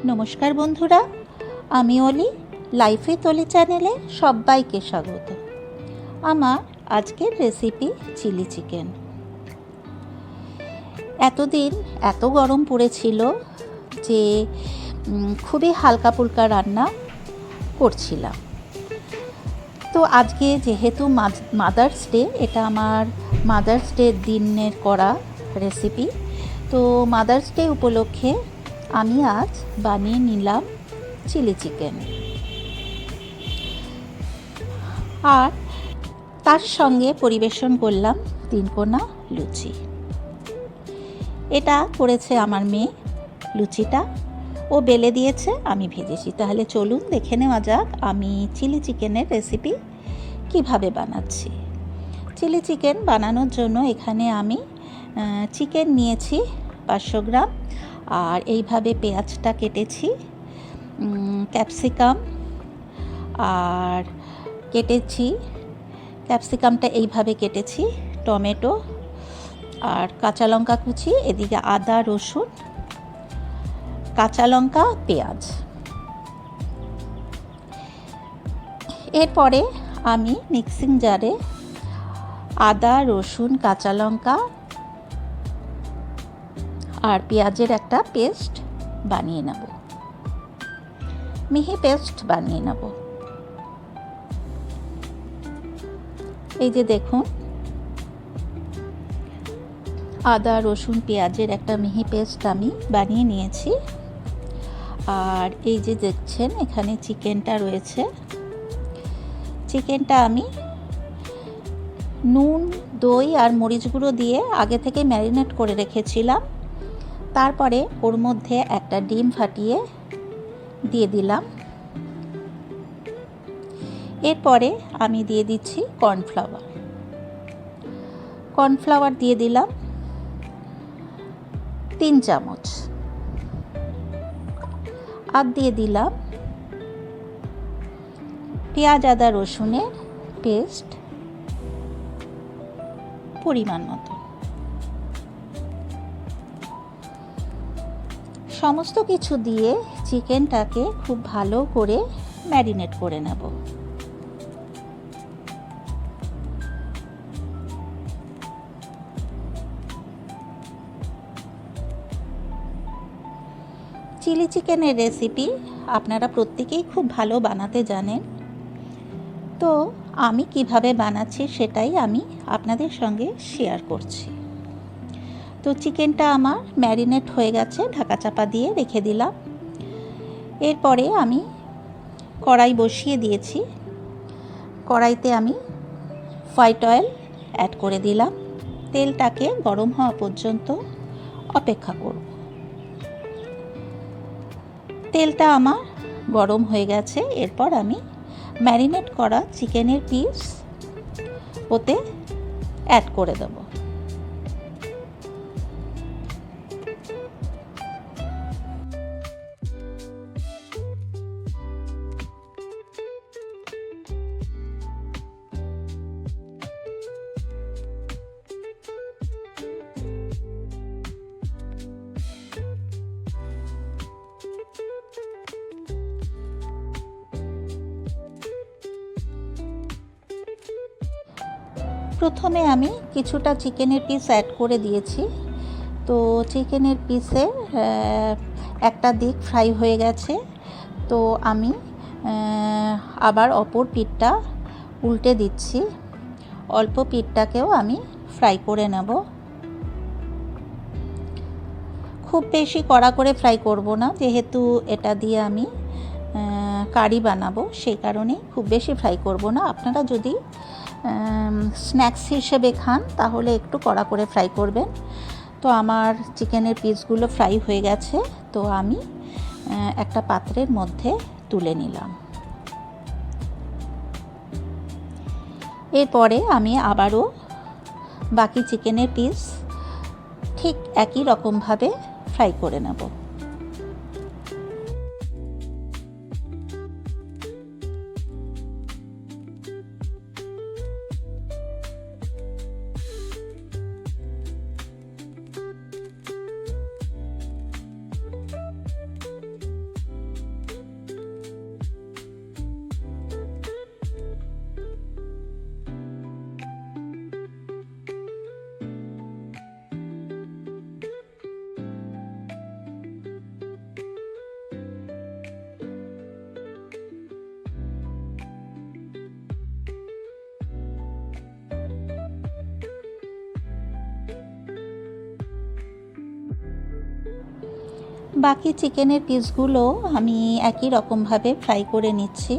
নমস্কার বন্ধুরা, আমি অলি, লাইফে তলি চ্যানেলে সবাইকে স্বাগত। আমার আজকের রেসিপি চিলি চিকেন। এতদিন এত গরম পড়েছিল যে খুবই হালকা ফুলকা রান্না করছিলাম। তো আজকে যেহেতু মাদার্স ডে, এটা আমার মাদার্স ডে দিনের করা রেসিপি তো মাদার্স ডে উপলক্ষে আমি আজ বানিয়ে নিলাম চিলি চিকেন। আর তার সঙ্গে পরিবেশন করলাম তিনকোনা লুচি। এটা করেছে আমার মেয়ে লুচিটা। ও বেলে দিয়েছে, আমি ভেজেছি। তাহলে চলুন দেখে নেওয়া যাক আমি চিলি চিকেনের রেসিপি কীভাবে বানাচ্ছি। চিলি চিকেন বানানোর জন্য এখানে আমি চিকেন নিয়েছি পাঁচশো গ্রাম। আর এইভাবে পেঁয়াজটা কেটেছি ক্যাপসিকাম, আর কেটেছি, ক্যাপসিকামটা এইভাবে কেটেছি, টমেটো আর কাঁচা লঙ্কা কুচি, এদিকে আদা, রসুন, কাঁচা লঙ্কা, পেঁয়াজ। এরপরে আমি মিক্সিং জারে আদা, রসুন, কাঁচা লঙ্কা আর পেঁয়াজের একটা পেস্ট বানিয়ে নেব। মিহি পেস্ট বানিয়ে নেব। এই যে দেখুন, আদা, রসুন, পেঁয়াজের একটা মিহি পেস্ট আমি বানিয়ে নিয়েছি। আর এই যে দেখছেন, এখানে চিকেনটা রয়েছে। চিকেনটা আমি নুন, দই আর মরিচ গুঁড়ো দিয়ে আগে থেকে ম্যারিনেট করে রেখেছিলাম। তারপরে ওর মধ্যে একটা ডিম ফাটিয়ে দিয়ে দিলাম। এরপরে আমি দিয়ে দিচ্ছি কর্নফ্লাওয়ার। কর্নফ্লাওয়ার দিয়ে দিলাম তিন চামচ। আর দিয়ে দিলাম পেঁয়াজ, আদা, রসুনের পেস্ট পরিমাণ মতো। সমস্ত কিছু দিয়ে চিকেনটাকে খুব ভালো করে ম্যারিনেট করে নেব। চিলি চিকেনের রেসিপি আপনারা প্রত্যেকেই খুব ভালো বানাতে জানেন। তো আমি কীভাবে বানাচ্ছি সেটাই আমি আপনাদের সঙ্গে শেয়ার করছি। তো চিকেনটা আমার ম্যারিনেট হয়ে গেছে, ঢাকা চাপা দিয়ে রেখে দিলাম। এরপরে আমি কড়াই বসিয়ে দিয়েছি। কড়াইতে আমি হোয়াইট অয়েল অ্যাড করে দিলাম। তেলটাকে গরম হওয়া পর্যন্ত অপেক্ষা করব। তেলটা আমার গরম হয়ে গেছে। এরপর আমি ম্যারিনেট করা চিকেনের পিস ওতে অ্যাড করে দেবো। প্রথমে আমি কিছুটা চিকেনের পিস অ্যাড করে দিয়েছি। তো চিকেনের পিসে একটা দিক ফ্রাই হয়ে গেছে। তো আমি আবার অপর পিঠটা উল্টে দিচ্ছি। অল্প পিঠটাকেও আমি ফ্রাই করে নেব। খুব বেশি কড়া করে ফ্রাই করব না, যেহেতু এটা দিয়ে আমি কারি বানাবো, সেই কারণেই খুব বেশি ফ্রাই করব না। আপনারা যদি স্ন্যাক্স হিসেবে খান, তাহলে একটু কড়া করে ফ্রাই করবেন। তো আমার চিকেনের পিসগুলো ফ্রাই হয়ে গেছে, তো আমি একটা পাত্রের মধ্যে তুলে নিলাম। এরপরে আমি আবারও বাকি চিকেনের পিস ঠিক একই রকমভাবে ফ্রাই করে নেব। বাকি চিকেনের পিসগুলো আমি একই রকমভাবে ফ্রাই করে নিচ্ছি।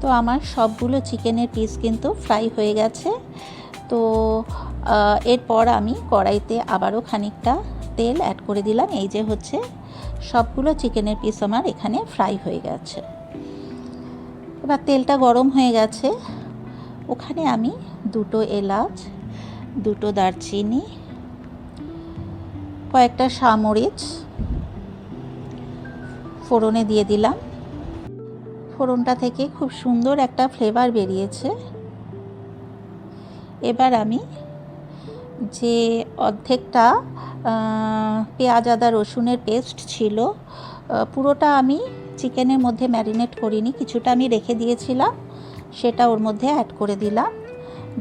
তো আমার সবগুলো চিকেনের পিস কিন্তু ফ্রাই হয়ে গেছে। তো এরপর আমি কড়াইতে আবারও খানিকটা তেল অ্যাড করে দিলাম। এই যে হচ্ছে সবগুলো চিকেনের পিস আমার এখানে ফ্রাই হয়ে গেছে। এবার তেলটা গরম হয়ে গেছে। ওখানে আমি দুটো এলাচ, দুটো দারচিনি, কয়েকটা সামরিচ ফোড়নে দিয়ে দিলাম। ফোড়নটা থেকে খুব সুন্দর একটা ফ্লেভার বেরিয়েছে। এবার আমি যে অর্ধেকটা পেঁয়াজ, আদা, রসুনের পেস্ট ছিল পুরোটা আমি চিকেনের মধ্যে ম্যারিনেট করিনি, কিছুটা আমি রেখে দিয়েছিলাম। সেটা ওর মধ্যে অ্যাড করে দিলাম।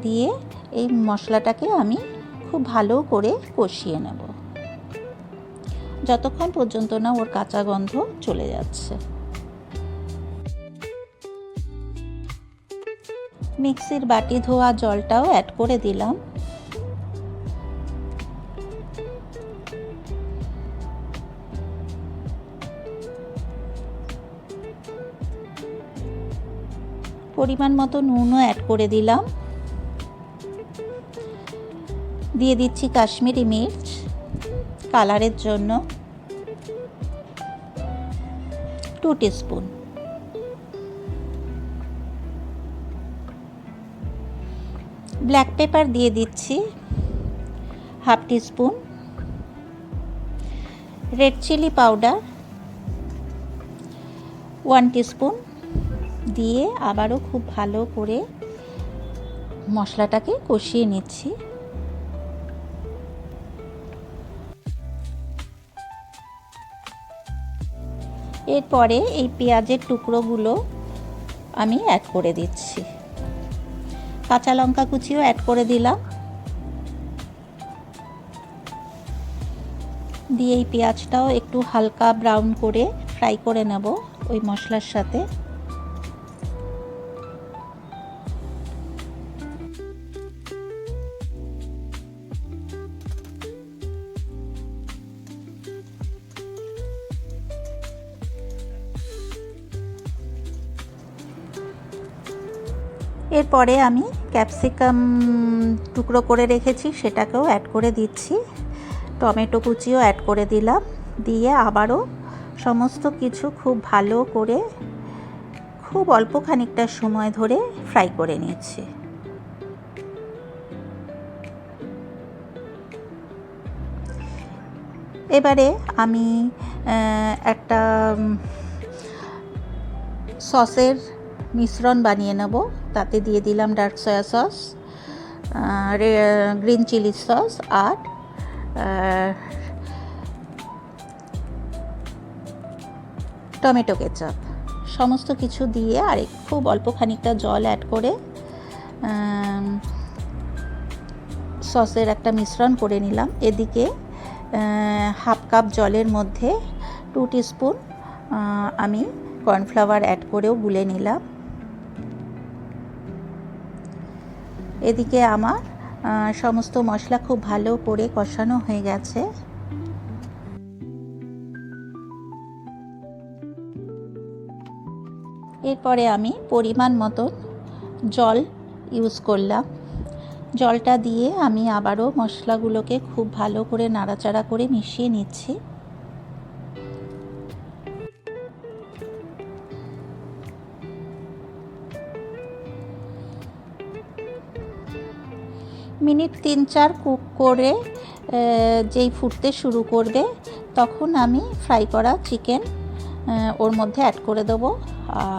দিয়ে এই মশলাটাকে আমি খুব ভালো করে কষিয়ে নেব। যতক্ষণ পর্যন্ত না ওর কাঁচা গন্ধ চলে যাচ্ছে। মিক্সির বাটি ধোয়া জলটাও অ্যাড করে দিলাম। পরিমাণ মতো নুনও অ্যাড করে দিলাম। দিয়ে দিচ্ছি কাশ্মীরি মির্চ কালারের জন্য। Two teaspoon. ব্ল্যাক পেপার দিয়ে দিচ্ছি half teaspoon red chilli powder, one teaspoon. দিয়ে আবারও খুব ভালো করে মশলাটাকে কষিয়ে নিচ্ছি। এরপরে এই পেঁয়াজের টুকরোগুলো আমি অ্যাড করে দিচ্ছি। কাঁচা লঙ্কা কুচিও অ্যাড করে দিলাম। দিয়ে এই পেঁয়াজটাও একটু হালকা ব্রাউন করে ফ্রাই করে নেব ওই মশলার সাথে। এরপরে আমি ক্যাপসিকাম টুকরো করে রেখেছি, সেটাকেও অ্যাড করে দিচ্ছি। টমেটো কুচিও অ্যাড করে দিলাম। দিয়ে আবারও সমস্ত কিছু খুব ভালো করে খুব অল্প খানিকটা সময় ধরে ফ্রাই করে নিচ্ছি। এবারে আমি একটা সসের মিশ্রণ বানিয়ে নেব। তাতে দিয়ে দিলাম dark soya sauce green chilli sauce আর টমেটো কেচাপ। সমস্ত কিছু দিয়ে আর খুব অল্প খানিকটা জল অ্যাড করে সসের একটা মিশ্রণ করে নিলাম। এদিকে হাফ কাপ জলের মধ্যে টু টিস্পুন আমি কর্নফ্লাওয়ার অ্যাড করেও গুলে নিলাম। এদিকে আমার সমস্ত মশলা খুব ভালো করে কষানো হয়ে গেছে। এরপরে আমি পরিমাণ মতন জল ইউজ করলাম। জলটা দিয়ে আমি আবারও মশলাগুলোকে খুব ভালো করে নাড়াচাড়া করে মিশিয়ে নিচ্ছি। মিনিট তিন চার কুক করে যেই ফুটতে শুরু করবে, তখন আমি ফ্রাই করা চিকেন ওর মধ্যে অ্যাড করে দেবো।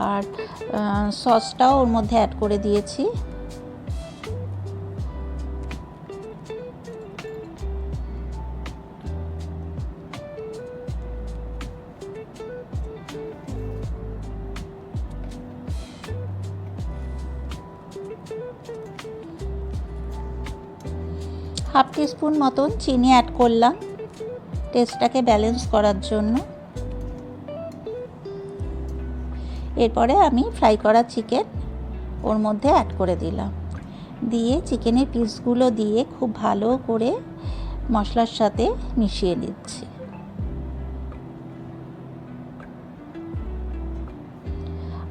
আর সসটাও ওর মধ্যে অ্যাড করে দিয়েছি। হাফ টিস্পুন মতন চিনি অ্যাড করলাম। টেস্টটাকে ব্যালেন্স করার জন্য। এরপরে আমি ফ্রাই করা চিকেন ওর মধ্যে অ্যাড করে দিলাম। দিয়ে চিকেনের পিসগুলো দিয়ে খুব ভালো করে মশলার সাথে মিশিয়ে নিচ্ছি।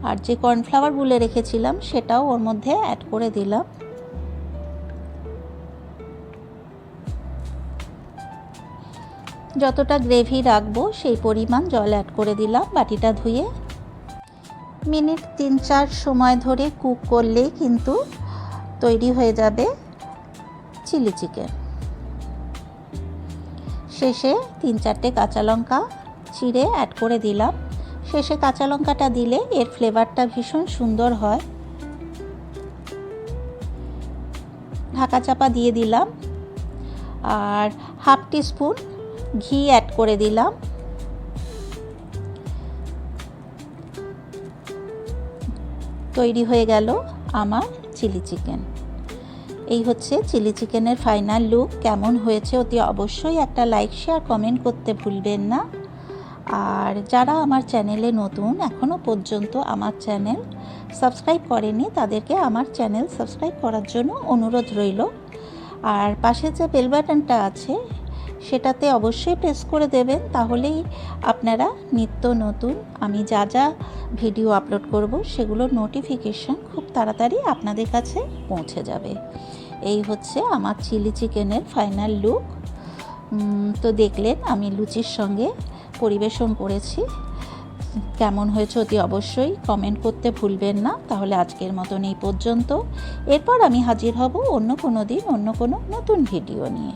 আর যে কর্নফ্লাওয়ার গুলে রেখেছিলাম সেটাও ওর মধ্যে অ্যাড করে দিলাম। যতটা গ্রেভি রাখব, সেই পরিমাণ জল অ্যাড করে দিলাম, বাটিটা ধুয়ে। মিনিট তিন চার সময় ধরে কুক করলেই কিন্তু তৈরি হয়ে যাবে চিলি চিকেন শেষে তিন চারটে কাঁচা লঙ্কা চিড়ে অ্যাড করে দিলাম। শেষে কাঁচা লঙ্কাটা দিলে এর ফ্লেভারটা ভীষণ সুন্দর হয়। ঢাকা চাপা দিয়ে দিলাম। আর হাফ টিস্পুন ঘি অ্যাড করে দিলাম। তৈরি হয়ে গেল আমার চিলি চিকেন এই হচ্ছে চিলি চিকেনের ফাইনাল লুক কেমন হয়েছে অতি অবশ্যই একটা লাইক শেয়ার কমেন্ট করতে ভুলবেন না। আর যারা আমার চ্যানেলে নতুন এখনও পর্যন্ত আমার চ্যানেল সাবস্ক্রাইব করেনি, তাদেরকে আমার চ্যানেল সাবস্ক্রাইব করার জন্য অনুরোধ রইল। আর পাশে যে বেল বাটনটা আছে সেটাতে অবশ্যই প্রেস করে দেবেন, তাহলেই আপনারা নিত্য নতুন আমি যা যা ভিডিও আপলোড করব সেগুলোর নোটিফিকেশান খুব তাড়াতাড়ি আপনাদের কাছে পৌঁছে যাবে। এই হচ্ছে আমার চিলি চিকেনের ফাইনাল লুক তো দেখলেন আমি লুচির সঙ্গে পরিবেশন করেছি। কেমন হয়েছে অতি অবশ্যই কমেন্ট করতে ভুলবেন না, তাহলে আজকের মতন এই পর্যন্ত। এরপর আমি হাজির হব অন্য কোনো দিন, অন্য কোনো নতুন ভিডিও নিয়ে।